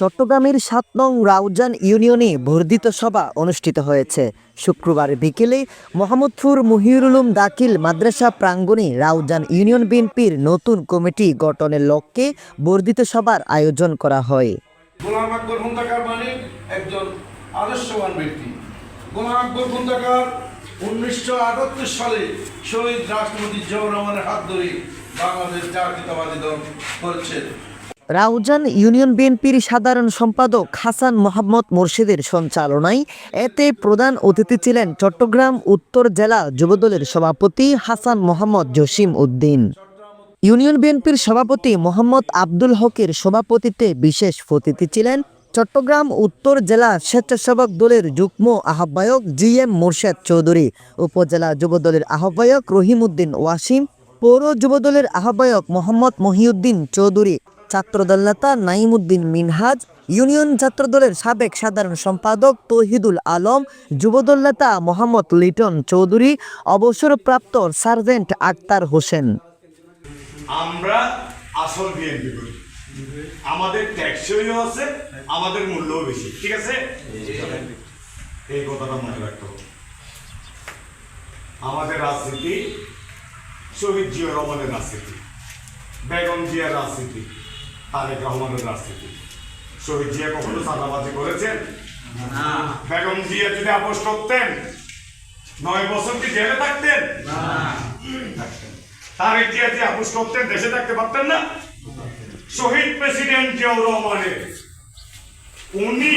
চট্টগ্রামের সাত নং রাউজান ইউনিয়নে বর্ধিত সভা অনুষ্ঠিত হয়েছে। শুক্রবার বিকেলে মোহাম্মদপুর মহিউরুলুম দাখিল মাদ্রাসা প্রাঙ্গণে রাউজান ইউনিয়ন বিএনপির নতুন কমিটি গঠনের লক্ষ্যে বর্ধিত সভার আয়োজন করা হয়। গোলাম আকবর মানে একজন আদর্শবান ব্যক্তি। গোলাম আকবর উনিশশো আটাত্তর সালে শহীদ রাষ্ট্রপতি রহমানের হাত ধরে বাংলাদেশ জাতীয়তাবাদী দল করেছেন। রাউজান ইউনিয়ন বিএনপির সাধারণ সম্পাদক হাসান মোহাম্মদ মুর্শিদের সঞ্চালনায় এতে প্রধান অতিথি ছিলেন চট্টগ্রাম উত্তর জেলা যুবদলের সভাপতি হাসান মোহাম্মদ জসিম উদ্দিন। ইউনিয়ন বিএনপির সভাপতি মোহাম্মদ আব্দুল হকের সভাপতিত্বে বিশেষ অতিথি ছিলেন চট্টগ্রাম উত্তর জেলা স্বেচ্ছাসেবক দলের যুগ্ম আহ্বায়ক জি এম মোর্শেদ চৌধুরী, উপজেলা যুবদলের আহ্বায়ক রহিমউদ্দিন ওয়াসিম, পৌর যুবদলের আহ্বায়ক মোহাম্মদ মহিউদ্দিন চৌধুরী ছাত্রদল নেতা নাইমুদ্দিন মিনহাজ, ইউনিয়ন ছাত্রদলের সাবেক সাধারণ সম্পাদক তহিদুল আলম যুবদল নেতা মোহাম্মদ লিটন চৌধুরী, অবসরপ্রাপ্ত সার্জেন্ট আক্তার হোসেন। আমরা আসল আমাদের আছে, আমাদের মূল্যও বেশি, ঠিক আছে? এই কথাটা মনে রাখতে আমাদের রাজনীতি শহীদ জিয়া রাজনীতি, বেগম জিয়ার রাজনীতি তারেক রহমানের রাজনীতি। শহীদ জিয়া কখনো চাঁদাবাজি করেছেন? বেগম জিয়া যদি আপোষ করতেন নয় বছর কি জেলে থাকতেন? তারেক জিয়া যে আপোষ করতেন দেশে থাকতে পারতেন না? শহীদ প্রেসিডেন্ট জিয়াউর রহমানের। উনি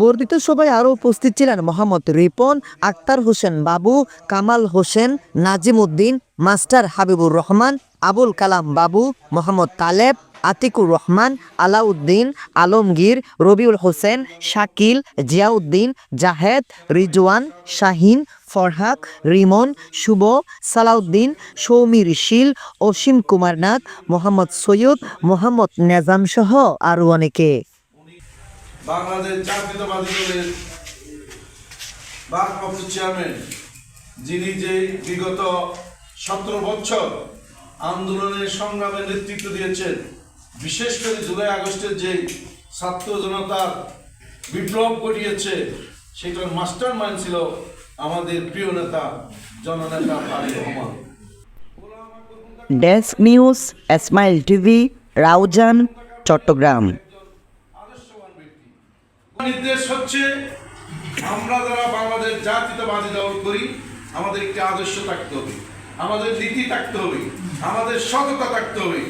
বর্ধিত সভায় আরও উপস্থিত ছিলেন মোহাম্মদ রিপন, আক্তার হোসেন বাবু, কামাল হোসেন, নাজিম উদ্দিন, মাস্টার হাবিবুর রহমান, আবুল কালাম বাবু, মোহাম্মদ তালেব, আতিকুর রহমান, আলাউদ্দিন, আলমগীর, রবিউল হোসেন, শাকিল, জিয়াউদ্দিন, জাহেদ, রিজওয়ান, শাহিন ফরহাক রিমন, শুভ, সালাউদ্দিন সৌমির শীল অসীম কুমার নাথ, মোহাম্মদ সৈয়দ, মোহাম্মদ নেজাম সহ আরও অনেকে। যিনি যে বিগত সতেরো বছর আন্দোলনের সংগ্রামে নেতৃত্ব দিয়েছেন, বিশেষ করে জুলাই আগস্টের যে ছাত্র জনতার বিপ্লব ঘটিয়েছে, সেটার মাস্টার মাইন্ড ছিল আমাদের প্রিয় নেতা জননেতা Tarek Rahman. Desk news smile TV Raozan Chattogram. নির্দেশ হচ্ছে আমরা যারা বাংলাদেশ জাতীয়তাবাদী দল করি আমাদের একটি আদর্শ থাকতে হবে। আমাদের নীতি থাকতে হবে। আমাদের সততা থাকতে হবে।